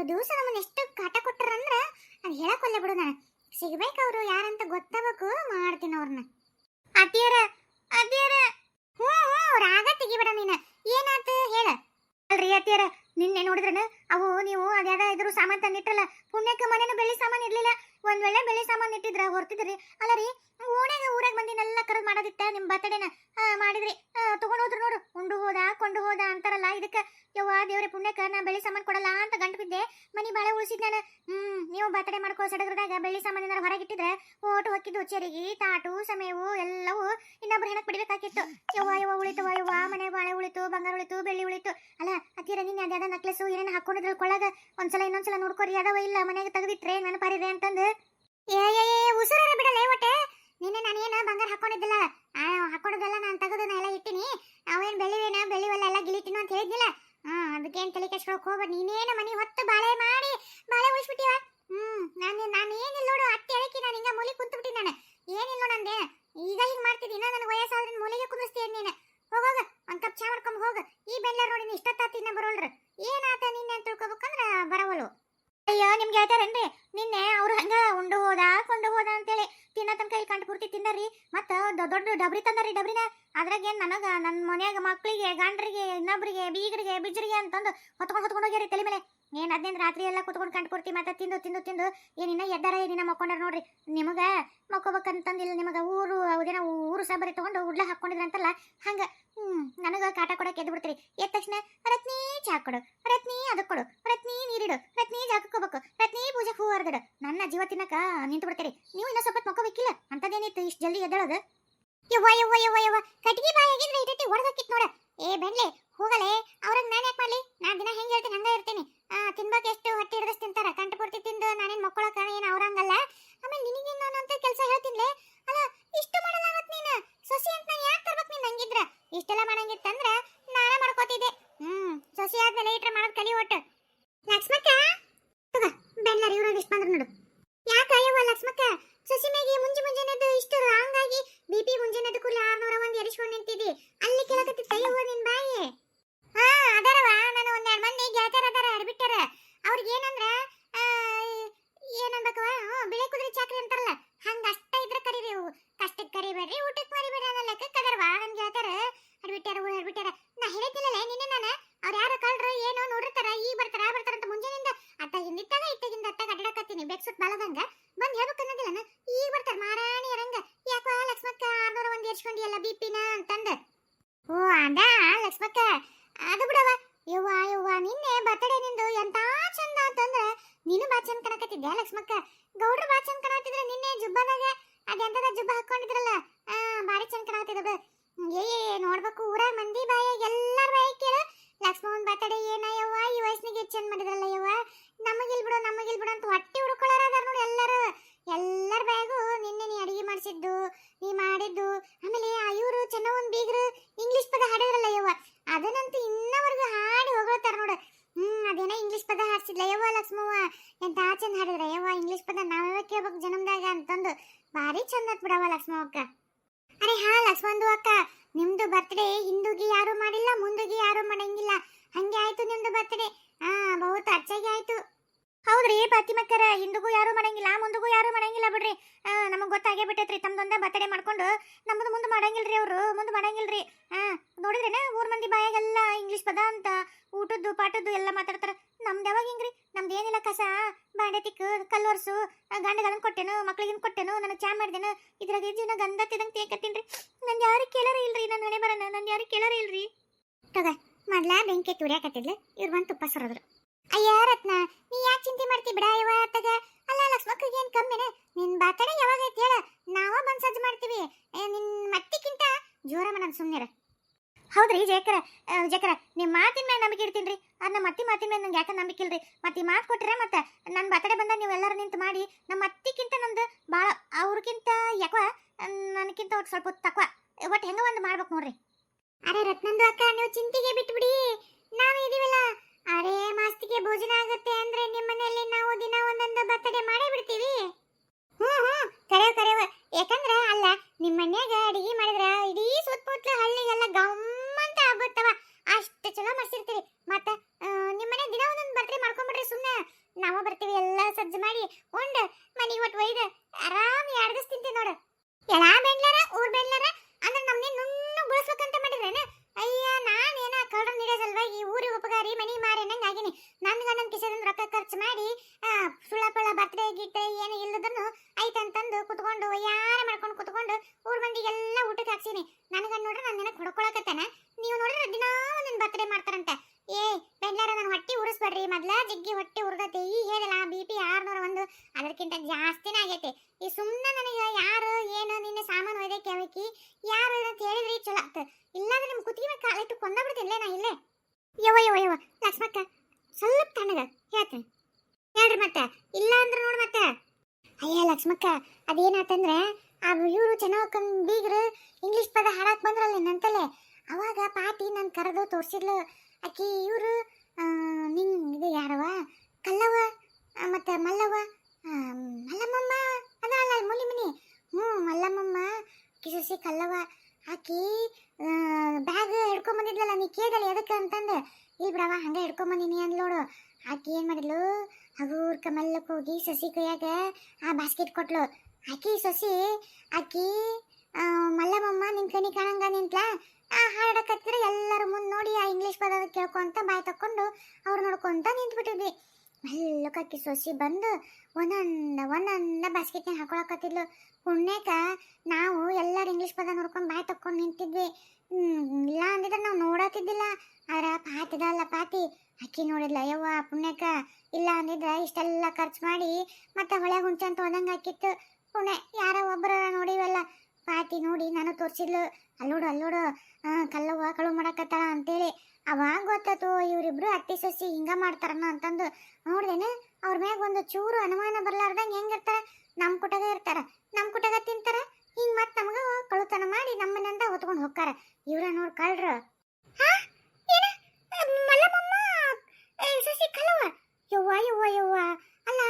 ಇಷ್ಟು ದಿವಸ ನಮ್ಮನ್ನ ಎಷ್ಟು ಕಾಟ ಕೊಟ್ಟಾರಂದ್ರ ಅದು ಹೇಳಕ್ಕೊಲ್ಲ ಬಿಡು ನಾನು. ಸಿಗ್ಬೇಕು ಅವರು ಯಾರಂತ ಗೊತ್ತಾಗಬೇಕು ಮಾಡ್ತೀನಿ ಅವ್ರನ್ನ ಅತಿಯರ ಅತಿಯರ ಹ್ಞೂ ಹ್ಞೂ ರಾಗ ತೆಗಿಬೇಡ ನೀನು ಏನಾತು ಹೇಳ ಅಲ್ರಿ ಅತಿಯರ ನಿನ್ನೆ ನೋಡಿದ್ರನ ಅವು ನೀವು ಅದ್ಯಾದ ಇದ್ರ ಸಾಮಾನ್ ತಂದಿಟ್ಟಲ್ಲ ಪುಣ್ಯಕ್ಕೆ ಮನೇನು ಬೆಳ್ಳಿ ಸಾಮಾನು ಇರ್ಲಿಲ್ಲ. ಒಂದ್ ವೇಳೆ ಬೆಳ್ಳಿ ಸಾಮಾನು ಇಟ್ಟಿದ್ರ, ಹೊರ್ತಿದ್ರಿ. ಅಲ್ಲ ರೀ ಓಣ್ಯಾಗ ಊರಾಗ ಬಂದಿನೆಲ್ಲ ಕರೆದು ಮಾಡೋದಿತ್ತ ನಿಮ್ ಬರ್ತಡೇನ ಮಾಡಿದ್ರಿ. ತಗೊಂಡು ಹೋದ್ರು ನೋಡು. ಉಂಡು ಹೋದ, ಕೊಂಡು ಹೋದ ಅಂತಾರಲ್ಲ, ಇದಕ್ಕ. ಯವ್ವ, ದೇವ್ರೆ, ಪುಣ್ಯಕ್ಕ ನಾ ಬೆಳ್ಳಿ ಸಾಮಾನು ಕೊಡಲ್ಲ ಅಂತ ಗಂಟು ಬಿದ್ದೆ. ಮನಿ ಬಾಳೆ ಉಳಿಸಿದ್ ನಾನು. ಹ್ಮ್, ನೀವು ಬರ್ತಡೇ ಮಾಡ್ಕೋ ಸಡಗರದಾಗ ಬೆಳ್ಳಿ ಸಾಮಾನು ಏನಾರ ಹೊರಗಿಟ್ಟಿದ್ರೆ ಓಟು ಹೊಕ್ಕಿದ್ದು ಚೆರಿಗೆ ತಾಟು, ಸಮಯವು ಎಲ್ಲವೂ ಇನ್ನೊಬ್ರು ಹೆಣಕ್ ಬಿಡ್ಬೇಕಾಗಿತ್ತು. ಯವ್ವ ಯವ್ವ, ಉಳಿತು ಯವ್ವ, ಮನೆ ಬಾಳೆ ಉಳಿತು, ಬಂಗಾರ ಉಳಿತು, ಬೆಳ್ಳಿ ಉಳಿತು. ಅಲ್ಲ ಅತ್ತಿರ ನಿನ್ನೆ ಅದ್ಯಾದ ನಕ್ಲೆಸು ಏನೇನು ಹಾಕೊಂಡಿದ್ರ ಕೊಳಗ? ಒಂದ್ಸಲ ಇನ್ನೊಂದ್ಸಲ ನೋಡ್ಕೊರಿ ಅದಾವ ಇಲ್ಲ. ಮನೆಗೆ ತೆಗೆದಿಟ್ರೆ ನೆನಪಾರಿದೆ ಅಂತಂದು. ಏ ಏ ಬಿಡಲ್ಲ ಒಟ್ಟೆ ನಿನ್ನೆ ನಾನೇನು ಬಂಗಾರ ಹಾಕೊಂಡಿದ್ದಿಲ್ಲ. ಹಾಕೊಂಡಿದ್ದೆಲ್ಲ ನಾನು ತೆಗೆದನ್ನ ಎಲ್ಲ ಇಟ್ಟಿನಿ. ಅವೇನು ಬೆಳಿವೇನ ಬೆಳಿವಲ್ಲ ಎಲ್ಲ ಗಿಲಿಟಿನು ಅಂತ ಹೇಳಿದ್ನಿಲ್ಲ. ಹಾ ಅದಕ್ಕೇನು ತಲೆ ಕೆಸ್ಕೊಳಕ್ ಹೋಗ್ಬೇಡ. ನೀನೇನು ಮನೆ ಹೊತ್ತು ಬಾಳೆ ಮಾಡಿ, ಬಾಳೆ ಉಳಿಸ್ಬಿಟ್ಟಿವ ಹ್ಮ್, ನಾನು ನಾನು ಏನಿಲ್ಲ ನೋಡು. ಅತ್ತೆ ಹೇಳಕ್ಕೆ ನಾನು ಹಿಂಗ ಮೂಲೆ ಕುಂತು ನಾನು. ಏನಿಲ್ಲ ನೋಡು ಅಂದೆ. ಈಗ ಹಿಂಗೆ ಮಾಡ್ತಿದ್ದೀನಿ ಇನ್ನ ನನಗೆ ವಯಸ್ಸಾದ್ರೆ ಮೂಲೆಗೆ ಕುಂದಿಸ್ತೀನಿ ನೀನು. ಹೋಗೋಗ ಒಂದ್ ಕಪ್ ಚಾ ಮಾಡ್ಕೊಂಡು ಹೋಗ. ಈ ಬೆಲ್ಲ ನೋಡಿ ಇಷ್ಟೊತ್ತಾತ ಇನ್ನ ಬರೋಲ್ರ. ಏನಾತ ನಿನ್ನೆ ತಿಳ್ಕೊಬೇಕಂದ್ರೆ ಬರವಲ್ಲು ಅಯ್ಯೋ, ನಿಮ್ಗೆ ಹೇಳ್ತಾರೇನ್ರಿ? ನಿನ್ನೆ ಅವ್ರು ಹಂಗ ಉಂಡು ಹೋದ, ಕೊಂಡು ಹೋದ ಅಂತೇಳಿ ತಿನ್ನ ತನಕ ಇಲ್ಲಿ ಕಂಡು ಪೂರ್ತಿ ತಿನ್ನರಿ ಮತ್ತ ದೊಡ್ಡ ದೊಡ್ಡ ಡಬ್ರಿ ತಂದರಿ ಡಬ್ರಿನ. ಅದ್ರಾಗ ನನಗೆ ನನ್ನ ಮನ್ಯಾಗ ಮಕ್ಕಳಿಗೆ ಗಂಡರಿಗೆ ಇನ್ನೊಬ್ಬರಿಗೆ ಬೀಗರಿಗೆ, ಬಿಜ್ರಿಗೆ ಅಂತಂದು ಹೊತ್ಕೊಂಡು ಹೊತ್ಕೊಂಡು ಹೋಗ್ಯಾರಿ ತಲೆ ಮೇಲೆ. ಏನ್ ಅದೇನ್ ರಾತ್ರಿ ಎಲ್ಲ ಕುತ್ಕೊಂಡು ಕಂಡು ಪೂರ್ತಿ ಮತ್ತೆ ತಿಂದು ತಿಂದು ತಿಂದು ಏನಿನ್ನ ಎದ್ದಾರ ಏನಿನ್ನ ಮಕ್ಕೊಂಡಾರ ನೋಡ್ರಿ. ನಿಮಗ ಮಕ್ಕೋಬೇಕಂತಂದಿಲ್ಲ, ನಿಮಗ ಊರು ಅವ್ದೇನ ಊರು ಸಾಬರಿ ತೊಗೊಂಡು ಉಡ್ಲ ಹಾಕ್ಕೊಂಡಿದ್ರಂತಲ್ಲ, ಹಂಗೆ. ಹ್ಮ್, ನನಗ ಕಾಟ ಕೊಡಕ್ಕೆ ಎದ್ದು ಬಿಡ್ತೀರಿ ಎದ್ದ ತಕ್ಷಣ, ರತ್ನಿ ಚಾ ಕೊಡು ರತ್ನಿ ಅದಕ್ಕೆ ಕೊಡು ರತ್ನಿ ನೀರಿಡು ರತ್ನಿ ಜಾಗಕ್ಕೆ ಹೋಗ್ಬೇಕು ರತ್ನಿ ಪೂಜೆಗೆ ಹೂ ಹರಿದಿಡು ನನ್ನ ಜೀವ ತಿನ್ನಕ ನಿಂತು ಬಿಡ್ತೀರಿ. ನೀವು ಇನ್ನೂ ಸ್ವಲ್ಪ ಮಕ್ಕೋಬೇಕಿಲ್ಲ ಅಂತದೇನಿತ್ತು? ಇಷ್ಟು ಜಲ್ದಿ ಎದ್ದಳದು? ಯವ್ವ ಯವ್ವ ಯವ್ವ ಯವ್ವ ಕಟ್ಗಿ ಬಾಯಿ ಇಟ್ಟಿ ಹೊಡೆದಕ್ಕಿತ್ತು ನೋಡ. ಏ ಬೆಂಡ್ಲೆ ಹೋಗಲೇ ಅವ್ರಂಗ್ ನಾನು ಯಾಕೆ ಮಾಡ್ಲಿ? ನಾನ್ ದಿನ ಹೆಂಗೆ ಹೇಳ್ತೀನಿ, ಹಂಗ ಇರ್ತೀನಿ. ತಿನ್ಬೇಕು ಎಷ್ಟು ಹೊಟ್ಟೆ ಹಿಡಿದಷ್ಟು ತಿಂತಾರ? ಕಂಟು ಪೂರ್ತಿ ತಿಂದು ನಾನೇನ್ ಮಕ್ಕಳಕ್ಕ ಏನ್ ಅವ್ರಂಗಲ್ಲ? ಆಮೇಲೆ ನಿನಗೆ ನಾನು ಅಂತ ಕೆಲಸ ಹೇಳ್ತೀನಿ ಅಲ್ಲ, ಇಷ್ಟು ಮಾಡಲಾಗತ್ ನೀನು? ಸೊಸಿ ಅಂತ ನಾನು ಯಾಕೆ ತರ್ಬೇಕು ನೀನ್ ಹಂಗಿದ್ರ? ಇಷ್ಟೆಲ್ಲ ಮಾಡಂಗಿತ್ತಂದ್ರ ನಾನೇ ಮಾಡ್ಕೋತಿದ್ದೆ ಹ್ಮ್ ಸೊಸಿ ಆದ್ಮೇಲೆ ಇಟ್ರೆ ಮಾಡೋದ್ ಕಲಿ ಒಟ್ಟು ಲಕ್ಷ್ಮಕ್ಕ ತಗ ಬೆಲ್ಲರಿ ಇವ್ರಾಗ ಇಷ್ಟ ಬಂದ್ರು ನೋಡು ಯಾಕ ಅಯ್ಯವ್ವ ಲಕ್ಷ್ಮಕ್ಕ ಸೊಸಿ ಮೇಗೆ ಮುಂಜಿ ಮುಂಜಾನೆದ್ದು ಇಷ್ಟು ರಾಂಗ್ ಆಗಿ ಬಿ ಪಿ ಮುಂಜಾನೆದ್ದು ಕೂಡಲೇ ಆರ್ನೂರ ಒಂದ್ ಎರಿಸ್ಕೊಂಡು ನಿಂತಿದ್ದಿ ಅಲ್ಲಿ ಕೇಳಕತ್ತಿತ್ತ ಅಯ್ಯವ್ವ ನಿನ್ ಬಾಯಿ ಹಾ ಅದಾರವ ನಾನು ಒಂದೆರಡು ಮಂದಿ ಗೆಳತಿಯರ್ ಅದಾರ ಅಡ್ಬಿಟ್ಟಾರ ಅವ್ರಿಗೆ ಏನಂದ್ರ ಆ, ಏನನ್ಬೇಕವ ಹ್ಞೂ ಬಿಳೆ ಕುದುರೆ ಚಾಕ್ರಿ ಅಂತಾರಲ್ಲ ಹಂಗ ಅಷ್ಟ ಇದ್ರ ಕರೀರಿ ಅವು ಕಷ್ಟಕ್ಕೆ ಊಟಕ್ಕೆ ಊಟಕ್ಕೆ ಮರಿಬೇಡ್ರಿ ಅನ್ನೋ ಲೆಕ್ಕಕ್ಕೆ ಅದಾರವ ನನ್ ಗೆಳತಾರ ಹಡ್ಬಿಟ್ಟಾರ ಊರ್ ಹಡ್ಬಿಟ್ಟಾರ ನಾ ಹೇಳಿದ್ದಿಲ್ಲಲ್ಲ ನಿನ್ನೆ ನಾನು. ಅವ್ರು ಯಾರು ಕಳ್ರ, ಏನೋ ನೋಡಿರ್ತಾರ, ಈ ಬರ್ತಾರ, ಆ ಬರ್ತಾರ ಅಂತ ಮುಂಜಾನಿಂದ ಅತ್ತಾಗಿಂದ ಇತ್ತಾಗ ಇತ್ತಾಗಿಂದ ಅತ್ತಾಗ ಅಡ್ಡಾಡಕತ್ತೀನಿ ಬೆಕ್ಸುಟ್ ಬಾಲದಂಗ ಬಂದ್ ಹೇಳ್ಬೇಕು ಅನ್ನೋದಿಲ್ಲ ಈಗ ಬರ್ತಾರ, ಮಾರಾಣಿ ರಂಗ ಯಾಕೋ ಲಕ್ಷ್ಮಕ್ಕ ಆರ್ನೂರ ಒಂದ್ ಏರ್ಸ್ಕೊಂಡಿಯಲ್ಲ ಬಿ ಪಿನ ಅಂತಂದ. ಓ ಅದ ಲಕ್ಷ್ಮಕ್ಕ. ಅದು ಬಿಡವ ಯವ್ವ ಯವ್ವ, ನಿನ್ನೆ ಬರ್ತಡೇ ನಿಂದು ಎಂತ ಚಂದ ಅಂತಂದ್ರ ನೀನು ಬಾ ಚಂದ ಲಕ್ಷ್ಮಕ್ಕ? ಗೌಡ್ರು ಬಾ ಚಂದ ಕಣಕತ್ತಿದ್ರ ನಿನ್ನೆ ಜುಬ್ಬದಾಗ? ಅದೆಂತದ ಜುಬ್ಬ ಹಾಕೊಂಡಿದ್ರಲ್ಲ? ಬಾರಿ ಚಂದ ಕಾಣತ್ತಿದ ಏ ಏ, ನೋಡ್ಬೇಕು ಊರಾಗ ಮಂದಿ ಬಾಯ ಎಲ್ಲಾರ ಬಾಯಿ ಕೇಳ. ಲಕ್ಷ್ಮಣ್ ಬರ್ತಡೆ ಏನ ಯವ್ವ? ಈ ವಯಸ್ಸಿನಾಗ ಚಂದ ಮಾಡಿದ್ರಲ್ಲ ಯವ್ವ? ನಮಗಿಲ್ ಬಿಡು ನಮಗಿಲ್ ಬಿಡು ಅಂತ ಹೊಟ್ಟೆ ಹುಡುಕೊಳ್ಳಾರ ಅದಾರ ನೋಡಿ ಎಲ್ಲರೂ. ಎಲ್ಲರ ಬಾಯಾಗೂ ನಿನ್ನೆ ನೀ ಅಡಿಗೆ ಮಾಡಿಸಿದ್ದು ನೀ ಮಾಡಿದ್ದು. ಆಮೇಲೆ ಇವರು ಚೆನ್ನವನ್ ಬೀಗರು ಇಂಗ್ಲೀಷ್ ಪದ ಹಾಡಿದ್ರಲ್ಲ ಯವ್ವ? ಅದನ್ನಂತೂ ಇನ್ನವರೆಗೂ ಹಾಡಿ ಹೋಗ್ತಾರ ನೋಡು. ಹ್ಮ್ ಅದೇನೋ ಇಂಗ್ಲಿಷ್ ಪದ ಹಾಡ್ಸಿದ್ಲ ಯವ್ವ ಲಕ್ಷ್ಮವ್ವ? ಎಂತ ಚಂದ ಹಾಡಿದ್ರ ಯವ್ವ ಇಂಗ್ಲಿಷ್ ಪದ ನಾವೇ ಕೇಳ್ಬೇಕು ಜನ್ಮದಾಗ ಅಂತಂದು. ಭಾರಿ ಚಂದ ಬಿಡವ ಲಕ್ಷ್ಮವ್ವ ಅಕ್ಕ ಅರೆ ಲಕ್ಷ್ಮಂದು ಅಕ್ಕ. ನಿಮ್ದು ಬರ್ತ್ಡೇ ಹಿಂದೂಗಿ ಯಾರು ಮಾಡಿಲ್ಲ, ಮುಂದುಗಿ ಯಾರು ಮಾಡಂಗಿಲ್ಲ. ಹಂಗೆ ಆಯ್ತು ನಿಮ್ದು ಬರ್ತ್ಡೇ ಹಾ, ಬಹುತ್ ಅಚ್ಚಾಗಿ ಆಯ್ತು. ಹೌದ್ರಿ ಪಾತಿಮಕ್ಕರ ಹಿಂದಿಗೂ ಯಾರು ಮಾಡಂಗಿಲ್ಲ, ಮುಂದಿಗೂ ಯಾರು ಮಾಡಂಗಿಲ್ಲ ಬಿಡ್ರಿ. ನಮಗೆ ಗೊತ್ತಾಗೇ ಬಿಟ್ಟೈತ್ರಿ ತಮ್ದೊಂದ ಬರ್ತಡೇ ಮಾಡ್ಕೊಂಡು. ನಮ್ಮದು ಮುಂದೆ ಮಾಡಂಗಿಲ್ರಿ ಅವರು, ಮುಂದೆ ಮಾಡಂಗಿಲ್ರಿ. ಹಾ ನೋಡಿದ್ರೇನ, ಊರ್ ಮಂದಿ ಬಾಯಾಗೆಲ್ಲ ಇಂಗ್ಲಿಷ್ ಪದ ಅಂತ, ಊಟದ್ದು, ಪಾಠದ್ದು ಎಲ್ಲ ಮಾತಾಡ್ತಾರ. ನಮ್ದು ಯಾವಾಗ ಹಿಂಗ್ರಿ? ನಮ್ದು ಏನಿಲ್ಲ ಕಸ, ಬಾಂಡೆ ತಿಕ್ಕು ಕಲ್ವರ್ಸು ಗಂಡಗಳನ್ನ ಕೊಟ್ಟೆನು ಮಕ್ಳಿಗೆ ಕೊಟ್ಟೆನು ನನಗೆ ಚಾ ಮಾಡ್ದೇನು, ಇದ್ರಾಗ ಜೀವನ ಗಂಧ ತಿದಂಗ್ ತೇಕತ್ತೀನ್ರಿ ನನ್ ಯಾರು ಕೇಳಾರ ಇಲ್ರಿ ನನ್ನ ಹಣೆ ಬರೋಣ ನನ್ ಯಾರು ಕೇಳಾರ ಇಲ್ರಿ. ತಗ ಬೆಂಕಿ ತುರಿಯಾಕತ್ತಿದ್ಲು, ಇವ್ರು ಬಂದು ತುಪ್ಪ ಸರೋದ್ರು. ಅಯ್ಯ ರತ್ನ, ನೀ ಯಾಕೆ ಚಿಂತೆ ಮಾಡ್ತಿ ಬಿಡ ತಗ ಅಲ್ಲ ಲಕ್ಷ್ಮಕ್ಕಗೆ ಏನು ಕಮ್ಮಿನ ನಿನ್ನ ಬರ್ತಡೆ ಯಾವಾಗ ಐತಿ ಹೇಳ? ನಾವ ಬಂದು ಸಜ್ಜು ಮಾಡ್ತೀವಿ. ನಿನ್ನ ನಿನ್ ಮತ್ತಿಕ್ಕಿಂತ ಜೋರ ಮನ ಸುಮ್ಮನೆ ಹೌದ್ರಿ ಜಯಕರ ಜಯಕರ ನಿಮ್ಮ ಮಾತಿನ ಮೇಲೆ ನಂಬಿಕೆ ಇಡ್ತೀನಿ ಅದು ನಮ್ಮ ಅತ್ತಿ ಮಾತಿನ ಮೇಲೆ ನಂಗೆ ಯಾಕೆ ನಂಬಿಕೆ ಇಲ್ರಿ? ಮತ್ತೆ ಈ ಮಾತು ಕೊಟ್ರೆ ಮತ್ತು ನನ್ನ ಬರ್ತಡೆ ಬಂದ ನೀವು ಎಲ್ಲರೂ ನಿಂತು ಮಾಡಿ ನಮ್ಮ ಅತ್ತಿಗಿಂತ ನಂದು ಭಾಳ ಅವ್ರಿಗಿಂತ ಯಾಕೋ ನನಗಿಂತ ಅವ್ರು ಸ್ವಲ್ಪ ತಕ್ವ. ಒಟ್ಟು ಹೆಂಗ ಒಂದು ಮಾಡ್ಬೇಕು ನೋಡ್ರಿ. ಅರೆ ರತ್ನಂದು ಅಕ್ಕ, ನೀವು ಚಿಂತೆಗೆ ಬಿಟ್ಬಿಡಿ. ನಾವು ಇದೀವಲ್ಲ ಅರೆ, ಮಾಸ್ತಿಗೆ ಭೋಜನ ಆಗುತ್ತೆ ಅಂದ್ರೆ ನಿಮ್ಮ ಮನೆಯಲ್ಲಿ ನಾವು ದಿನ ಒಂದೊಂದು ಬರ್ತಡೇ ಮಾಡೇ ಬಿಡ್ತೀವಿ. ಹ್ಞೂ ಹ್ಞೂ ಕರೆವ ಕರೆವ ಯಾಕಂದ್ರೆ ಅಲ್ಲ ನಿಮ್ಮ ಮನ್ಯಾಗ ಅಡಿಗೆ ಮಾಡಿದ್ರ ಇಡೀ ಸುತ್ತಮುತ್ತಲ ಹಳ್ಳಿಗೆಲ್ಲ ಗಮ್ಮಂತ ಆಗುತ್ತವ. ಅಷ್ಟು ಚಲೋ ಮಾಡ್ಸಿರ್ತೀವಿ. ಮತ್ತೆ ನಿಮ್ಮ ಮನೆ ದಿನ ಒಂದೊಂದು ಬರ್ತಡೆ ಮಾಡ್ಕೊಂಡ್ಬಿಡ್ರಿ ಸುಮ್ಮನೆ ನಾವು ಬರ್ತೀವಿ ಎಲ್ಲ ಸಜ್ಜು ಮಾಡಿ ಉಂಡ್ ಮನೆಗೆ ಒಟ್ಟು ಒಯ್ದು ಆರಾಮ್ ಎರಡು ದಿವಸ ತಿಂತೀವಿ ನೋಡು. ಎಲ್ಲ ಬೆಂಡ್ಲಾರ ಊರ್ ಬೆಂಡ್ಲಾರ ಅಂದ್ರೆ ನಮ್ಮನೆ ನುಣ್ಣು ಬಳಸ್ಬೇಕಂತ ಮಾಡಿದ್ರೆ ಅಯ್ಯ ನಾನೇನ ಕಳ್ರ ನೀಡೋದಲ್ವಾ ಈ ಊರಿಗೆ ಉಪಕಾರಿ, ಮನಿ ಮಾರೇನಂಗೆ ಆಗಿನಿ. ನನ್ನ ಗಂಡನ ಕಿಸೆದಿಂದ ರೊಕ್ಕ ಖರ್ಚು ಮಾಡಿ ಸುಳ್ಳ ಪಳ್ಳ ಬರ್ತಡೇ ಗಿಟ್ಟೆ ಏನು ಇಲ್ಲದನ್ನು ಐತಂತಂದು ಕುತ್ಕೊಂಡು, ಯಾರ ಮಾಡ್ಕೊಂಡು ಕುತ್ಕೊಂಡು ಊರ್ ಮಂದಿಗೆಲ್ಲ ಊಟಕ್ಕೆ ಹಾಕ್ಸೀನಿ. ನನಗ ನೋಡ್ರೆ ನನ್ನ ನೆನಕ್ ಹೊಡ್ಕೊಳಕತ್ತಾನ? ನೀವು ನೋಡಿದ್ರೆ ದಿನ ಒಂದೊಂದು ಬರ್ತಡೇ ಮಾಡ್ತಾರಂತೆ. ಏ ಬೆಳ್ಳಾರ ನನ್ನ ಹೊಟ್ಟಿ ಉರಿಸ್ಬೇಡ್ರಿ. ಮೊದ್ಲ ಜಿಗ್ಗಿ ಹೊಟ್ಟಿ ಉರ್ದೈತಿ ಈ ಹೇಳಿಲ್ಲ ಬಿ ಪಿ ಆರ್ನೂರ ಒಂದು. ಅದಕ್ಕಿಂತ ಜಾಸ್ತಿನೇ ಆಗೈತಿ. ಈ ಸುಮ್ಮನೆ ನನಗೆ ಯಾರು ಏನು ನಿನ್ನೆ ಸಾಮಾನು ಒಯ್ದಕ್ಕೆ ಅವಕಿ ಯಾರು ಅಂತ ಹೇಳಿದ್ರಿ ಚಲೋ ಆತ ಇಲ್ಲಾಂದ್ರೆ ನಿಮ್ಮ ಕುತ್ತಿಗೆ ಮೇಲೆ ಕಾಲಿಟ್ಟು ಕೊಂದ ಬಿಡ್ತೀನಿ ನಾ ಇಲ್ಲೇ. ಯವ್ವ ಯವ್ವ ಯವ್ವ, ಲಕ್ಷ್ಮಕ್ಕ, ಸ್ವಲ್ಪ ತಣ್ಣಗ, ಹೇಳ್ತೀನಿ. ಹೇಳ್ರಿ ಮತ್ತೆ, ಇಲ್ಲ ಅಂದ್ರೆ ನೋಡಿ ಮತ್ತೆ. ಅಯ್ಯ, ಲಕ್ಷ್ಮಕ್ಕ, ಅದೇನಾತಂದ್ರೆ, ಆ ಇವರು ಚೆನ್ನಾಗ್ ಬೀಗರು ಇಂಗ್ಲಿಷ್ ಪದ ಹಾಡಕ್ ಬಂದ್ರಲ್ಲ ನಂತಲೇ ಅವಾಗ ಪಾಟಿ ನಾನು ಕರೆದು ತೋರ್ಸಿದ್ಲು. ಆಕಿ ಇವರು ನಿಂಗೆ ಇದು ಯಾರವ ಕಲ್ಲವ ಮತ್ತು ಮಲ್ಲವ ಮಲ್ಲಮ್ಮಮ್ಮ. ಅದ ಅಲ್ಲ ಮುಲಿ ಮುನಿ ಹ್ಞೂ, ಮಲ್ಲಮ್ಮಮ್ಮ ಕಿಸಸಿ ಕಲ್ಲವ ಆಕಿ ಬ್ಯಾಗ್ ಹಿಡ್ಕೊಂಬಂದಿದ್ಲಲ್ಲ ನೀ ಕೇಳಲ್ಲ ಎದಕ್ಕೆ ಅಂತಂದು. ಇಲ್ಲಿ ಬಿಡವ ಹಂಗೆ ಹಿಡ್ಕೊಂಬಂದಿನಿ ಅಂದ್ಲೋಡು ಆಕಿ ಏನು ಮಾಡಿದ್ಲು, ಹಗೂರ್ ಕಮಲ್ಲಕ್ಕೆ ಹೋಗಿ ಸಸಿ ಕೈಯಾಗ ಆ ಬಾಸ್ಕೆಟ್ ಕೊಟ್ಲು. ಆಕಿ, ಸಸಿ, ಆಕಿ ಮಲ್ಲಮ್ಮಮ್ಮ ನಿನ್ ಕಣಿ ಕಾಣಂಗ ನಿಂತ್ಲ. ಆ ಹಾಡಕತ್ತಿದ್ರೆ ಎಲ್ಲರ ಮುಂದೆ ನೋಡಿ ಆ ಇಂಗ್ಲೀಷ್ ಪದ ಕೇಳ್ಕೊಂತ ಬಾಯ್ ತಕೊಂಡು ಅವ್ರು ನೋಡ್ಕೊಂತ ನಿಂತ್ಬಿಟ್ಟಿದ್ವಿ. ಮೆಲ್ಲಕ್ಕೆ ಸೊಸಿ ಬಂದು ಒಂದೊಂದ ಒಂದೊಂದ ಬಾಸ್ಕೆಟ್ನಾಗ ಹಾಕೊಳಕತ್ತಿದ್ಲು. ಪುಣ್ಯಕ ನಾವು ಎಲ್ಲರೂ ಇಂಗ್ಲೀಷ್ ಪದ ನೋಡ್ಕೊಂಡು ಬಾಯ್ ತಕ್ಕೊಂಡು ನಿಂತಿದ್ವಿ. ಇಲ್ಲ ಅಂದಿದ್ರೆ ನಾವು ನೋಡತ್ತಿದ್ದಿಲ್ಲ. ಆದ್ರೆ ಪಾತಿದಲ್ಲ ಪಾತಿ, ಅಕ್ಕಿ ನೋಡಿಲ್ಲ ಯವ್ವ ಪುಣ್ಯಕ. ಇಲ್ಲ ಅಂದಿದ್ರೆ ಇಷ್ಟೆಲ್ಲ ಖರ್ಚು ಮಾಡಿ ಮತ್ತೆ ಹೊಳೆ ಹುಂಚೆ ಅಂತ ಹೋದಂಗೆ ಹಾಕಿತ್ತು. ಪುಣ್ಯ ಯಾರೋ ಒಬ್ಬರ ನೋಡಿವಲ್ಲ ಪಾತಿ ನೋಡಿ ನಾನು ತೋರಿಸಿದ್ಲು. ಅಲ್ಲೋಡು ಅಲ್ಲೋಡು ಕಲ್ಲವ್ವ ಕಳು ಮಾಡಕತ್ತಾಳ ಅಂತೇಳಿ. ಅವಾಗ ಗೊತ್ತಾತು ಇವರಿಬ್ರು ಅತ್ತಿ ಸೊಸಿ ಹಿಂಗ ಮಾಡ್ತಾರನ ಅಂತಂದು. ನೋಡ್ದೇನೆ ಅವ್ರ ಮ್ಯಾಗ ಒಂದು ಚೂರು ಅನುಮಾನ ಬರ್ಲಾರ್ದಂಗೆ ಹೆಂಗಿರ್ತಾರ? ನಮ್ಮ ಕುಟಗ ಇರ್ತಾರ. ನಮ್ಮ ಕುಟಗ ತಿಂತಾರ. ಹಿಂಗ್ ಮತ್ತೆ ನಮಗ ಕಳುತನ ಮಾಡಿ ನಮ್ಮನ್ನಿಂದ ಹೊತ್ಕೊಂಡು ಹೋಗ್ತಾರ. ಇವ್ರ ನೋಡ್ ಕಳ್ರು? ಯವ್ವ ಯವ್ವ ಯವ್ವ. ಅಲ್ಲ,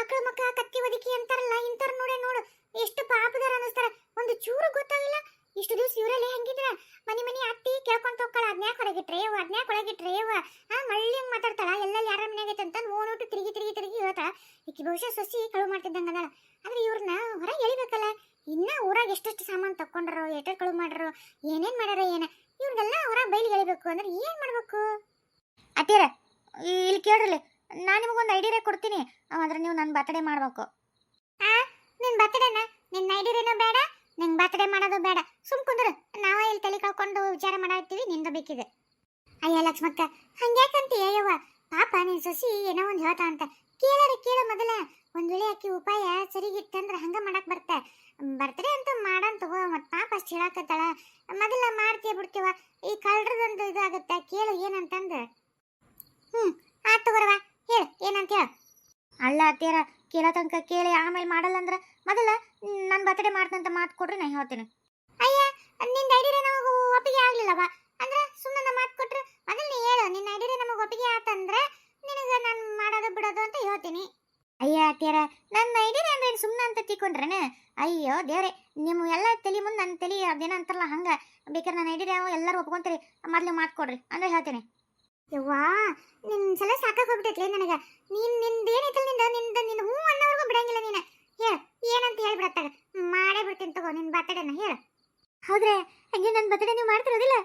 ಆಕಳ ಮಕ್ಕ ಕತ್ತಿ ಅಂತಾರಲ್ಲ, ಇಂಥವ್ರು ನೋಡೇ ನೋಡು. ಎಷ್ಟು ಪಾಪದಾರ ಅನ್ನಿಸ್ತಾರ. ಒಂದು ಚೂರು ಗೊತ್ತಾಗಿಲ್ಲ. ಇಷ್ಟು ದಿವಸ ಇವರಲ್ಲಿ ಹೆಂಗಿದ್ರ? ಮನಿ ಮನಿ ಅತ್ತಿ ಕೇಳ್ಕೊಂತ ಹೋಗ್ತಾಳ, ಅದ್ನ್ಯಾಕ ಹೊರಗಿಟ್ರೆ, ಯವ್ವ, ಅದ್ನ್ಯಾಕ ಒಳಗಿಟ್ರೆ, ಯವ್ವ. ಆ ಮಳ್ಳಿ ಹಂಗೆ ಮಾತಾಡ್ತಾಳ, ಎಲ್ಲೆಲ್ಲಿ ಯಾರ ಮನೆಗೆ ಅಂತ ಓನೋಟು ತಿರುಗಿ ತಿರುಗಿ ತಿರುಗಿ ಹೇಳ್ತಾಳ. ಈಕಿ ಬಹುಶಃ ಸೊಸಿ ಕಳುವು ಮಾಡ್ತಿದ್ದಂಗೆ ಅದಾಳ. ಆದ್ರೆ ಇವ್ರನ್ನ ಹೊರಗೆ ಎಳಿಬೇಕಲ್ಲ? ಇನ್ನ ಊರಾಗ ಎಷ್ಟೆಷ್ಟು ಸಾಮಾನು ತಕ್ಕೊಂಡ್ರು, ಎಷ್ಟೆಷ್ಟು ಕಳುವು ಮಾಡ್ರು, ಏನೇನ್ ಮಾಡ್ಯಾರ ಏನ? ಇವ್ರಿಗೆಲ್ಲ ಹೊರಗೆ ಬೈಲಿಗೆ ಎಳಿಬೇಕು ಅಂದ್ರೆ ಏನು ಮಾಡಬೇಕು? ಅತ್ತೀರ ಇಲ್ಲಿ ಕೇಳ್ರಲ್ಲಿ, ನಾನು ನಿಮಗೊಂದು ಐಡಿಯಾ ಕೊಡ್ತೀನಿ. ಆದ್ರೆ ನೀವು ನನ್ನ ಬರ್ತಡೇ ಮಾಡಬೇಕು. ಆ, ನಿನ್ ಬರ್ತಡೇನ ನಿನ್ನ ಐಡಿಯಾನೂ ಬೇಡ? ನಿನ್ ಬರ್ತಡೇ ಮಾಡೋದು ಬೇಡ. ಸುಮ್ ಕುಂದ್ರು. ನಾವ ಇಲ್ಲಿ ತಲೆ ಕಳ್ಕೊಂಡು ವಿಚಾರ ಮಾಡಾಕ್ತೀವಿ, ನಿಂದ ಬೇಕಿದೆ. ಅಯ್ಯ ಲಕ್ಷ್ಮಕ್ಕ ಹಂಗ್ಯಾಕಂತಿ ಅಯ್ಯವ್ವ ಪಾಪ, ನಿನ್ ಸೊಸಿ ಏನೋ ಒಂದು ಹೇಳ್ತಾ ಅಂತ. ಕೇಳಾರ, ಕೇಳ ಮೊದಲ. ಒಂದ್ ವೇಳೆ ಆಕಿ ಉಪಾಯ ಸರಿಗಿತ್ತಂದ್ರ ಹಂಗ ಮಾಡಕ್ ಬರ್ತ. ಬರ್ತಡೇ ಅಂತ ಮಾಡನ್ ತಗೋ ಮತ್ ಪಾಪ ಅಷ್ಟು ಹೇಳಾಕತ್ತಾಳ. ಮೊದಲ ಮಾಡ್ತೀಯ ಬಿಡ್ತೀವ? ಈ ಕಳ್ರದೊಂದು ಇದಾಗತ್ತ? ಕೇಳು ಏನಂತಂದ ಹ್ಮ್ ಆತ್ ತಗೋರವ ಹೇಳು ಏನಂತ ಹೇಳು ಅತ್ತೀರ ಕೇಳೋ ತನಕ ಕೇಳಿ ಆಮೇಲೆ ಮಾಡಲ್ಲ ಅಂದ್ರ ಮೊದಲ ನನ್ನ ಬರ್ತಡೇ ಮಾಡ್ತಂತ ಮಾತು ಕೊಡ್ರಿ ನಾ ಹೇಳ್ತೀನಿ. ಅಯ್ಯ ನಿನ್ನ ಐಡಿಯಾ ನಮಗೆ ಒಪ್ಪಿಗೆ ಆಗ್ಲಿಲ್ಲವ? ಅಂದ್ರೆ ಸುಮ್ಮನೆ ಮಾತು ಕೊಟ್ರೆ ಮೊದಲು ನೀ ಹೇಳು, ನಿನ್ನ ಐಡಿಯಾ ನಮಗೆ ಒಪ್ಪಿಗೆ ಆತಂದ್ರೆ ನಿನಗೆ ನಾನು ಮಾಡೋದು ಬಿಡೋದು ಅಂತ ಹೇಳ್ತೀನಿ. ಅಯ್ಯ ಅತ್ಯಾರ ನನ್ನ ಐಡಿಯಾ ಅಂದ್ರೆ ಸುಮ್ಮನೆ ಅಂತ ತಿಳ್ಕೊಂಡ್ರೇನೆ? ಅಯ್ಯೋ ದೇವ್ರೆ ನಿಮ್ಮ ಎಲ್ಲ ತಲೆ ಮುಂದೆ ನನ್ನ ತಲೆ ಅದೇನಂತಾರಲ್ಲ ಹಂಗ. ಬೇಕಾದ್ರೆ ನನ್ನ ಐಡಿಯಾ ಎಲ್ಲರೂ ಒಪ್ಕೊಂತೀರಿ, ಮೊದಲು ಮಾತು ಕೊಡ್ರಿ, ಅಂದ್ರೆ ಹೇಳ್ತೀನಿ. ಯವ್ವಾ ನಿನ್ ಸಲ ಸಾಕಾಗ್ ಹೋಗ್ಬಿಟ್ಟೈತ್ಲೆ ನನಗ ನೀನ್ನಿಂದ ಏನೈತಲ್ನಿಂದ ನಿಂದ ನಿನ್ನ ಹೂ ಅನ್ನೋರ್ಗು ಬಿಡಂಗಿಲ್ಲ ನೀನ ಹೇಳ ಏನಂತ ಹೇಳ್ಬಿಡತ್ತಾಗ ಮಾಡೇ ಬಿಡ್ತೀನಿ ತಗೋ ನಿನ್ ಬರ್ತಡೇನ ಹೇಳ ಹೌದ್ರೆ ಹಂಗೆ ನನ್ ಬರ್ತಡೇ ನೀವು ಮಾಡ್ತಿರೋದಿಲ್ಲ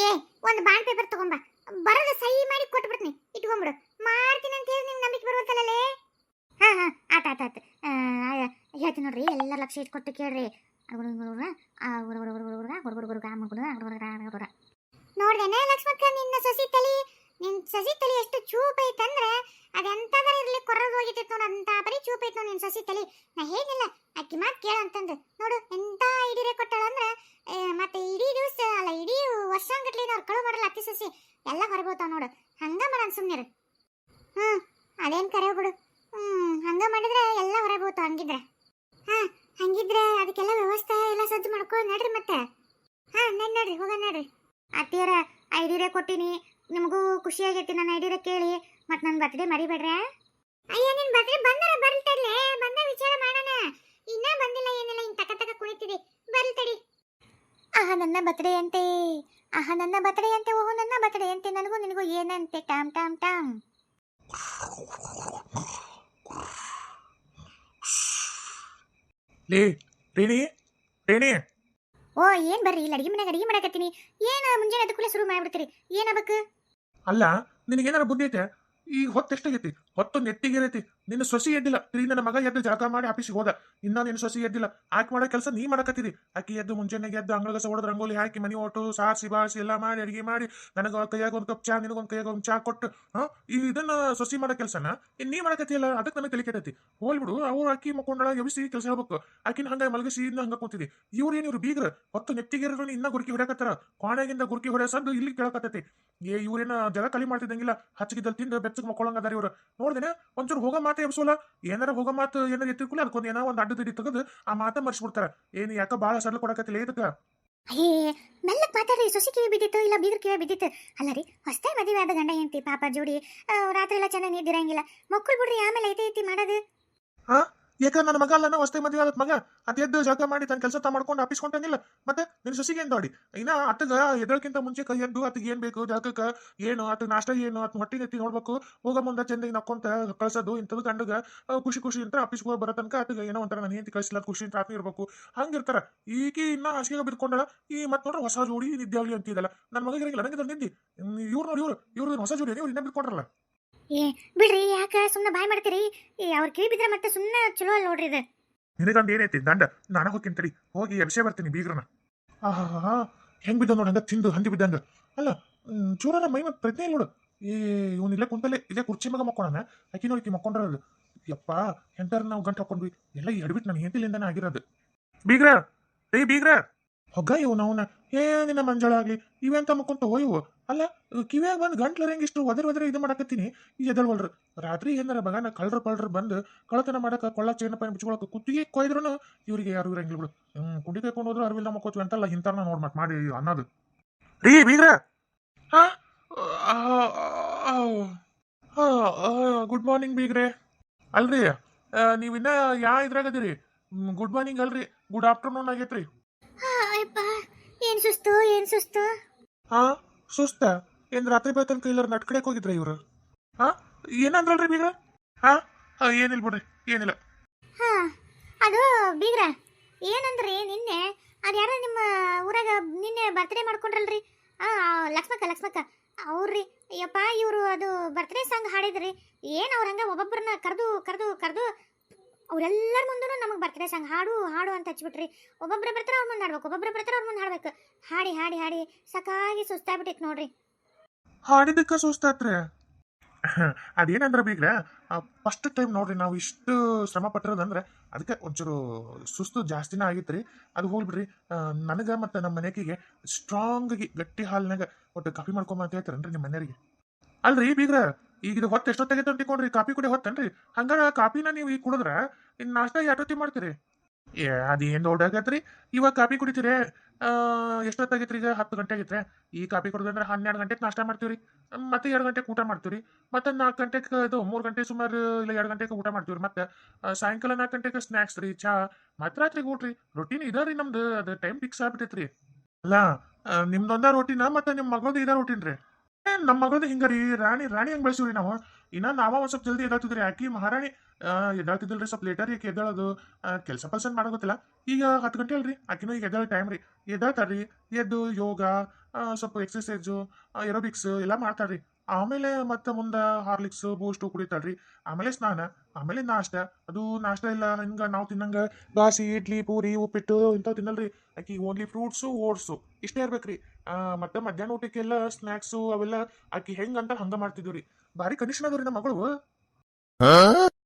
ಏ ಒಂದು ಬಾಂಡ್ ಪೇಪರ್ ತಗೊಂಬ ಬರೋದು ಸಹಿ ಮಾಡಿ ಕೊಟ್ಬಿಡ್ತೀನಿ ಇಟ್ಕೊಂಬಿಡು ಮಾಡ್ತೀನಿ ಅಂತ ಹೇಳಿ ನಿಮ್ ನಂಬಿಕೆ ಬರುವಂತಲ್ಲೇ ಹಾ ಹಾ ಆತ ಆತ ಆತ ಹೇಳ್ತೀನಿ ನೋಡ್ರಿ ಎಲ್ಲ ಲಕ್ಷ ಇಟ್ಕೊಟ್ಟು ಕೇಳ್ರಿ ನೋಡ್ದೇನೆ ಲಕ್ಷ್ಮಕ್ಕ, ನಿನ್ನ ಸಸಿ ತಲಿ ನಿನ್ನ ಸಸಿ ತಲಿ ಎಷ್ಟು ಚೂಪೈತಂದ್ರೆ ಅದೆಂತದರ ಇರಲಿ ಕೊರದು ಹೋಗಿತ್ತು ನೋಡು ಅಂತ ಬರೀ ಚೂಪ್ ನಿನ್ನ ಸಸಿ ತಲಿ. ನಾ ಹೇಗಿಲ್ಲ ಅಕ್ಕಿ ಮಾತ್ ಕೇಳ ಅಂತಂದು. ನೋಡು ಎಂತ ಐಡಿರೆ ಕೊಟ್ಟಳಂದ್ರೆ ಮತ್ತೆ ಇಡೀ ದಿವಸ, ಅಲ್ಲ, ಇಡೀ ವರ್ಷಂಗಟ್ಲಿ ಅವ್ರು ಕಳು ಮಾಡಲ್ಲ ಅತ್ತಿ ಸಸಿ. ಎಲ್ಲ ಹೊರಬೋತಾವ ನೋಡು. ಹಂಗ ಮಾಡನ್ ಸುಮ್ಮನೆ ಹ್ಞೂ ಅದೇನು ಕರೆ ಬಿಡು ಹ್ಞೂ ಹಂಗ ಮಾಡಿದ್ರೆ ಎಲ್ಲ ಹೊರಬೋತು ಹಂಗಿದ್ರೆ. ಹಾಂ, ಹಂಗಿದ್ರೆ ಅದಕ್ಕೆಲ್ಲ ವ್ಯವಸ್ಥೆ ಎಲ್ಲ ಸಜ್ಜು ಮಾಡ್ಕೊ, ನಡ್ರಿ ಮತ್ತೆ. ಹಾಂ ನಡ್ ನಡ್ರಿ ಹೋಗ ನಡ್ರಿ. ಅತ್ತಿಯರ ಐಡಿರ ಕೊಟ್ಟಿನಿ. ನಿಮಗೂ ಖುಷಿ ಆಗೈತಿ ನನ್ನ ಐಡಿರ ಕೇಳಿ. ಮತ್ತೆ ನನ್ನ ಬರ್ತ್ಡೇ ಮರಿಬೇಡ್ರೆ? ಅಯ್ಯ, ನಿನ್ ಬರ್ತ್ಡೇ ಬಂದರ ಬರ್ಲಿ ತಡ್ಲೆ. ಬಂದ ವಿಚಾರ ಮಾಡೋಣ. ಇನ್ನ ಬಂದಿಲ್ಲ, ಏನಿಲ್ಲ. ಇನ್ ತಕ ತಕ ಕುಣಿತಿದೆ. ಬರ್ಲಿ ತಡಿ. ಆಹಾ, ನನ್ನ ಬರ್ತ್ಡೇ ಅಂತೆ. ಆಹಾ, ನನ್ನ ಬರ್ತ್ಡೇ ಅಂತೆ. ಓಹೋ, ನನ್ನ ಬರ್ತ್ಡೇ ಅಂತೆ. ನನಗೂ ನಿನಗೂ ಏನಂತೆ? Tom Tom Tom. ಲೇ, ರೇಣಿ ರೇಣಿ. ಓ, ಏನ್ ಬರ್ರಿ? ಇಲ್ಲಿ ಅಡಿಗೆ ಮನೆಗೆ ಅಡಿಗೆ ಮಾಡಕತ್ತೀನಿ. ಏನು ಮುಂಜಾನೆ ಅದಕ್ಕೂ ಶುರು ಮಾಡ್ಬಿಡ್ತೀರಿ? ಏನಾಗಬೇಕು ಅಲ್ಲ ನಿನಗೆ ನಿನಗೇನಾರ ಬುದ್ಧಿ ಐತೆ? ಈಗ ಹೊತ್ತು ಎಷ್ಟಾಗೈತಿ? ಹೊತ್ತು ನೆತ್ತಿಗೆರೆತಿ ನಿನ್ನ ಸೊಸಿ ಎದ್ದಿಲ್ಲ. ತಿರುಗಿ ನನ್ನ ಮಗ ಎದ್ದು ಜಾಗ ಮಾಡಿ ಆಫೀಸಿಗೆ ಹೋದ. ಇನ್ನ ನಿನ್ನ ಸೊಸಿ ಎದ್ದಿಲ್ಲ. ಆಕೆ ಮಾಡೋ ಕೆಲಸ ನೀ ಮಾಡಕತ್ತೀರಿ. ಆಕಿ ಎದ್ದು ಮುಂಜಾನೆ ಎದ್ದು ಅಂಗಳಗಸ ಹೊಡೆದು ರಂಗೋಲಿ ಹಾಕಿ ಮನಿ ಒಟ್ಟು ಸಾರಿಸಿ ಬಾರಿಸಿ ಎಲ್ಲ ಮಾಡಿ ಅಡಿಗೆ ಮಾಡಿ ನನಗೆ ಕೈಯಾಗ ಒಂದು ಕಪ್ ಚಾ ನಿನಗೊಂದು ಕೈಯಾಗ ಒಂದು ಚಾ ಕೊಟ್ಟು, ಹಾ ಇದನ್ನ ಸೊಸಿ ಮಾಡೋ ಕೆಲಸನ ಇನ್ ನೀ ಮಾಡಕತ್ತಿಲ್ಲ ಅದಕ್ಕೆ ನನಗೆ ತಲೆ ಕೆಟ್ಟೈತಿ. ಹೋಲ್ಬಿಡು ಅವ್ರು ಅಕ್ಕಿ ಮಕ್ಕೊಂಡಳ ಎಬ್ಸಿ ಕೆಲಸ ಹೇಳ್ಬೇಕು. ಆಕಿನ ಹಂಗ ಮಲಗಿಸಿ ಇನ್ನ ಹಂಗ ಕೂತಿದಿ. ಇವ್ರು ಏನು ಇವ್ರು ಬೀಗ್ರ? ಹೊತ್ತು ನೆತ್ತಿಗಿರೋರು ಇನ್ನ ಗುರುಕಿ ಹೊಡ್ಯಾಕತ್ತಾರ. ಕೋಣೆಗಿಂದ ಗುರುಕಿ ಹೊಡೆ ಸದ್ದು ಇಲ್ಲಿ ಕೇಳಕತ್ತೈತಿ. ಏ, ಇವ್ರೇನ ಜಗ ಕಲಿ ಮಾಡ್ತಿದ್ದಂಗಿಲ್ಲ. ಹಚ್ಚಿಗಿದ್ದಲ್ಲಿ ತಿಂದು ಬೆಚ್ಚಗೆ ಮಕ್ಕೊಳಂಗದಾರ ಇವ್ರು. ನೋಡ್ದೇನೆ ಒಂಚೂರು ಹೋಗೋ ಮಾತು ಎಬ್ಸೋಲ್ಲ. ಏನಾರ ಹೋಗೋ ಮಾತು ಏನಾರ ಎತ್ತಿರ್ಕೊಳ್ಳಿ ಅದಕ್ಕೊಂದು ಏನೋ ಒಂದು ಅಡ್ಡ ದಿಡಿ ತೆಗೆದು ಆ ಮಾತ ಮರ್ಸ್ಬಿಡ್ತಾರ ಏನು ಯಾಕೋ ಭಾಳ ಸಡ್ಲ ಕೊಡಕತ್ತಿಲ್ಲ ಇದಕ್ಕೆ? ಅಯ್ಯೇ ಮೆಲ್ಲಕ್ ಮಾತಾಡ್ರಿ. ಸೊಸಿ ಕಿವಿ ಬಿದ್ದಿತ್ತು ಇಲ್ಲ ಬೀದ್ರ ಕಿವಿ ಬಿದ್ದಿತ್ತು. ಅಲ್ಲ ರೀ ಹೊಸ್ತಾಗಿ ಮದುವೆ ಆದ ಗಂಡ ಹೆಂಡತಿ ಪಾಪ ಜೋಡಿ ರಾತ್ರಿ ಎಲ್ಲ ಚೆನ್ನಾಗಿ ನಿದ್ದಿರಂಗಿಲ್ಲ. ಮಕ್ಕಳು ಬಿಡ್ರಿ ಆಮೇಲೆ ಐತೆ ಐತಿ ಮಾಡೋದು. ಹಾ ಯಾಕ ನನ್ನ ಮಗ ಅಲ್ಲ ಹೊಸ್ತೆ ಮದುವೆ ಆದ ಮಗ. ಅದೆದ್ದು ಎದ್ದು ಜಳಕ ಮಾಡಿ ತನ್ನ ಕೆಲಸ ಮಾಡ್ಕೊಂಡು ಆಫೀಸ್ ಕೊಂಡಿಲ್ಲ ಮತ್ತೆ ನಿನ್ನ ಸೊಸಿಗೆ ಏನ್ ನೋಡಿ? ಇನ್ನ ಅತ್ತಗ ಎದಳಕ್ಕಿಂತ ಮುಂಚೆ ಕೈ ಎಂದು ಅತ್ತಿಗೆ ಏನ್ ಬೇಕು ಜಾಗಕ್ಕೆ ಏನು ಅತ್ತ ನಾಷ್ಟ ಏನು ಅತ್ ಹೊಟ್ಟೆ ನೆತ್ತಿ ನೋಡ್ಬೇಕು. ಹೋಗೋ ಮುಂದೆ ಚಂದ ನಕ್ಕೊಂತ ಕಳ್ಸೋದು ಇಂಥದ್ದು ಕಂಡಗ ಖುಷಿ ಖುಷಿ ಅಂತ ಆಫೀಸ್ ಹೋಗಿ ಬರೋ ತನಕ ಅತ್ತಗ ಏನೋ ಒಂಥರ ನನ್ನ ಹೆಂಡತಿ ಕಳಿಸಿಲ್ಲ, ಖುಷಿ ಅಂತ ಆತ್ಮ ಇರ್ಬೇಕು. ಹಂಗಿರ್ತಾರ. ಈಗ ಇನ್ನ ಹಾಸಿಗೆ ಬಿದ್ಕೊಂಡಳ. ಈ ಮತ್ ನೋಡ್ರ ಹೊಸ ಜೋಡಿ ನಿದ್ಯಾವಳಿ ಅಂತಿದಲ್ಲ ನನ್ನ ಮಗ ಇರಂಗಿಲ್ಲ ನನಗೆ ನಿಂದಿ ಇವ್ರು ನೋಡಿ ಇವ್ರು, ಇವ್ರದ್ದು ಹೊಸ ಜೋಡಿ ಇವ್ರು ಇನ್ನ ಬಿದ್ಕೊಂಡ್ರಲ್ಲ? ಏ, ಬಿಡ್ರಿ, ಯಾಕ ಸುಮ್ಮನೆ ಬಾಯ್ ಮಾಡ್ತೀರಿ? ಅವ್ರ ಕಿವಿ ಬಿದ್ರೆ ಮತ್ತೆ ಸುಮ್ಮನೆ ಚಲೋ ಅಲ್ಲ ನೋಡ್ರಿ ಇದು. ನಿನಗಂದ ಏನೈತಿ ದಂಡ, ನಾನು ಹೋಗ್ತೀನಿ ತಡಿ. ಹೋಗಿ ಎಬ್ಸೆ ಬರ್ತೀನಿ ಬೀಗ್ರನ ಆಹಾ, ಹೆಂಗ್ ಬಿದ್ದ ನೋಡಂಗ ತಿಂದು ಹಂದಿ ಬಿದ್ದಂಗ. ಅಲ್ಲ ಚೂರ ಚೂರನ ಮೈ ಮತ್ತೆ ಪ್ರಜ್ಞೆ ನೋಡು. ಏ, ಇವನ್ ಇಲ್ಲೇ ಕುಂತಲ್ಲೇ, ಇಲ್ಲೇ ಕುರ್ಚಿ ಮಗ ಮಕ್ಕೊಳನ ಆಕಿ ನೋಡಿ ಮಕ್ಕೊಂಡ್ರದು ಯಪ್ಪ ಹೆಂಟರ ನಾವು ಗಂಟು ಹಾಕೊಂಡ್ವಿ. ಎಲ್ಲ ಎಡ್ಬಿಟ್ಟು ನಾನು ಹೆಂಡತಿಲಿಂದನೇ ಆಗಿರೋದು. ಬೀಗ್ರ ಏ ಬೀಗ್ರ! ಹೊಗ್ಗ ಇವು ನಾವುನ ಏನಿನ ಮಂಜಳ ಇವೆಂತ ಮುಕ್ಕಂತ ಹೋಯ್ವು ಅಲ್ಲ ಕಿವಿಯಾಗ ಬಂದು ಗಂಟ್ಲ ಹೆಂಗೆ ಇಷ್ಟು ಒದರ್ ಒದರ ಇದು ಮಾಡಕತ್ತೀನಿ. ಈ ಎದಳ್ವಲ್ರು ರಾತ್ರಿ ಏನಾರ ಮಗನ ಕಳ್ರ ಪಳ್ರ ಬಂದು ಕಳತನ ಮಾಡಕ, ಕೊಳ್ಳ ಚೇನ ಪೈನ ಬಿಚ್ಕೊಳಕ ಕುತ್ತಿಗೆ ಕೊಯ್ದ್ರು ಇವರಿಗೆ ಯಾರು ಇರಂಗಿಲ್ಲ ಬಿಡು. ಹ್ಮ್, ಕುಂಡಿ ಕೈಕೊಂಡು ಹೋದ್ರು ಅರಿವಿಲ್ಲ ಮಕ್ಕೋತ್ವಿ ಅಂತಲ್ಲ ಇಂತಾರನ ನೋಡ್ಮಾಟ್ ಮತ್ ಮಾಡಿ ಅನ್ನೋದು. ರೀ, ಬೀಗ್ರ. ಗುಡ್ ಮಾರ್ನಿಂಗ್ ಬೀಗ್ರೆ. ಅಲ್ರಿ ನೀವಿನ್ನ ಯಾ ಇದ್ರಾಗದಿರಿ ಗುಡ್ ಮಾರ್ನಿಂಗ್ ಅಲ್ರಿ. ಗುಡ್ ಆಫ್ಟರ್ನೂನ್ ಆಗೈತ್ರಿ. ಅಯ್ಯಪ್ಪ ಏನ್ ಸುಸ್ತು ಏನ್ ಸುಸ್ತು? ಹಾ ಸುಸ್ತ. ಏನ್ ರಾತ್ರಿ ಬೆಳತನಕ ಇಲ್ಲರ ನಟ್ಕಡೆಕ್ ಹೋಗಿದ್ರ ಇವ್ರು? ಹಾ ಏನಂದ್ರಲ್ರಿ ಬೀಗ್ರ? ಹಾ ಆ, ಏನಿಲ್ಲ ಬಿಡ್ರಿ ಏನಿಲ್ಲ. ಹಾ ಅದು ಬೀಗ್ರ ಏನಂದ್ರಿ ನಿನ್ನೆ? ಅದು ಯಾರೋ ನಿಮ್ಮ ಊರಾಗ ನಿನ್ನೆ ಬರ್ತ್ಡೇ ಮಾಡ್ಕೊಂಡ್ರಲ್ರಿ? ಆ ಲಕ್ಷ್ಮಕ್ಕ ಲಕ್ಷ್ಮಕ್ಕ. ಅವ್ರಿ ಅಯ್ಯಪ್ಪ ಇವರು ಅದು ಬರ್ತ್ಡೇ ಸಾಂಗ್ ಹಾಡಿದ್ರಿ. ಏನು ಅವ್ರ ಹಂಗ ಒಬ್ಬೊಬ್ಬರನ್ನ ಕರೆದು ಕರೆದು ಕರೆದು ಅವರೆಲ್ಲರ ಮುಂದೂ ನಮಗೆ ಬರ್ತ್ಡೇ ಸಾಂಗ್ ಹಾಡು ಹಾಡು ಅಂತ ಹಚ್ಬಿಟ್ರಿ ಒಬ್ಬೊಬ್ಬರೇ ಬರ್ತಾರೆ, ಅವ್ರ ಮುಂದೆ ಹಾಡ್ಬೇಕು. ಒಬ್ಬೊಬ್ಬರ ಬರ್ತಾರೆ, ಅವ್ರ ಮುಂದೆ ಹಾಡ್ಬೇಕು. ಹಾಡಿ ಹಾಡಿ ಹಾಡಿ. ಸಾಕಾಗಿ ಸುಸ್ತಾಗ್ಬಿಟ್ಟಿತ್ತು ನೋಡ್ರಿ. ಹಾಡಿದಕ್ಕೆ ಸುಸ್ತಾತ್ರಿ? ಅದೇನಂದ್ರೆ ಬೀಗ್ರ ಫಸ್ಟ್ ಟೈಮ್ ನೋಡ್ರಿ, ನಾವು ಇಷ್ಟು ಶ್ರಮ ಪಟ್ಟಿರೋದಂದ್ರೆ, ಅದಕ್ಕೆ ಒಂಚೂರು ಸುಸ್ತು ಜಾಸ್ತಿನ ಆಗಿತ್ರಿ ಅದು ಹೋಗ್ಬಿಡ್ರಿ ನನಗೆ ಮತ್ತು ನಮ್ಮ ಮನೆಗೆ ಸ್ಟ್ರಾಂಗ್ ಆಗಿ ಗಟ್ಟಿ ಹಾಲಿನಾಗ ಒಟ್ಟು ಕಾಫಿ ಮಾಡ್ಕೊಂಬ ಅಂತ ಹೇಳ್ತಾರನ್ರಿ ನಿಮ್ಮ ಮನೆಯವರಿಗೆ? ಅಲ್ರಿ ಬೀಗ್ರ ಈಗ ಇದು ಹೊತ್ತು ಎಷ್ಟೊತ್ತಾಗೈತೆ ಅಂತ ತಿಳ್ಕೊಂಡ್ರಿ. ಕಾಫಿ ಕುಡಿ ಹೊತ್ತನ್ರಿ? ಹಂಗಾರ ಕಾಪಿನ ನೀವು ಈಗ ಕುಡಿದ್ರ ಇನ್ನು ನಾಷ್ಟ ಎಷ್ಟೊತ್ತಿ ಮಾಡ್ತೀರಿ? ಏ ಅದೇನು ದೊಡ್ಡಾಗತ್ರಿ ಇವಾಗ ಕಾಫಿ ಕುಡಿತೀರಿ ಎಷ್ಟೊತ್ತಾಗೈತ್ರಿ ಈಗ? ಹತ್ತು ಗಂಟೆ ಆಗೈತ್ರಿ. ಈ ಕಾಫಿ ಕುಡಿದ್ರೆ ಹನ್ನೆರಡು ಗಂಟೆಗೆ ನಾಷ್ಟ ಮಾಡ್ತೀವ್ರಿ. ಮತ್ತೆ ಎರಡು ಗಂಟೆಗೆ ಊಟ ಮಾಡ್ತೀವ್ರಿ. ಮತ್ತೆ ನಾಲ್ಕು ಗಂಟೆಗೆ ಇದು ಮೂರು ಗಂಟೆ ಸುಮಾರು ಇಲ್ಲ ಎರಡು ಗಂಟೆಗೆ ಊಟ ಮಾಡ್ತೀವ್ರಿ. ಮತ್ತೆ ಸಾಯಂಕಾಲ ನಾಲ್ಕು ಗಂಟೆಗೆ ಸ್ನ್ಯಾಕ್ಸ್ ರೀ, ಚಾ, ಮತ್ತೆ ರಾತ್ರಿ ಊಟ ರೀ ರೊಟೀನ್ ಇದ ನಮ್ದು. ಅದು ಟೈಮ್ ಫಿಕ್ಸ್ ಆಗ್ಬಿಟ್ಟೈತ್ರಿ. ಅಲ್ಲ ನಿಮ್ದೊಂದ ರೋಟಿನ ಮತ್ತೆ ನಿಮ್ಮ ಮಗಳದು ಇದ ರೋಟಿನ್ ರೀ. ನಮ್ಮ ಮಗಂದು ಹಿಂಗ ರೀ? ರಾಣಿ ರಾಣಿ ಹಂಗೆ ಬೆಳೆಸಿವ್ರಿ ನಾವು? ಇನ್ನ ನಾವ ಒಂದ್ ಸ್ವಲ್ಪ ಜಲ್ದಿ ಎದ್ದಾಳ್ತಿದ್ರಿ. ಆಕಿ ಮಹಾರಾಣಿ ಎದ್ದಾಳ್ತಿದ್ದಿಲ್ರಿ ಸ್ವಲ್ಪ ಲೇಟರ್ ಯಾಕೆ ಎದ್ದಾಳೋದು. ಕೆಲಸ ಪಲ್ಸನ್ ಮಾಡೋ ಗೊತ್ತಿಲ್ಲ. ಈಗ ಹತ್ತು ಗಂಟೆ ಅಲ್ರಿ. ಆಕಿನೂ ಈಗ ಟೈಮ್ ರೀ. ಎದ್ದಾಳ್ತಾರ್ರಿ ಎದ್ದು ಯೋಗ ಸ್ವಲ್ಪ ಎಕ್ಸಸೈಜು ಏರೋಬಿಕ್ಸ್ ಎಲ್ಲ ಮಾಡ್ತಾರ್ರಿ ಆಮೇಲೆ ಮತ್ತೆ ಮುಂದೆ ಹಾರ್ಲಿಕ್ಸ್ ಬೂಸ್ಟು ಕುಡಿತಾಳ್ರಿ. ಆಮೇಲೆ ಸ್ನಾನ ಆಮೇಲೆ ನಾಷ್ಟ. ಅದು ನಾಷ್ಟ ಇಲ್ಲ ಹಿಂಗೆ ನಾವು ತಿನ್ನಂಗ ದಾಸಿ ಇಡ್ಲಿ ಪೂರಿ ಉಪ್ಪಿಟ್ಟು ಇಂಥವು ತಿನ್ನಲ್ರಿ. ಆಕಿ ಓನ್ಲಿ ಫ್ರೂಟ್ಸು ಓಟ್ಸು ಇಷ್ಟೇ ಆ, ಮತ್ತೆ ಮಧ್ಯಾಹ್ನ ಊಟಕ್ಕೆಲ್ಲ ಸ್ನಾಕ್ಸು ಅವೆಲ್ಲ ಆಕಿ ಹೆಂಗಂತ ಹಂಗ ಮಾಡ್ತಿದ್ವಿ ರೀ. ಭಾರಿ ಕಂಡೀಷನ್ ಅದಾವ್ರಿ ನಮ್ಮ ಮಗಳು.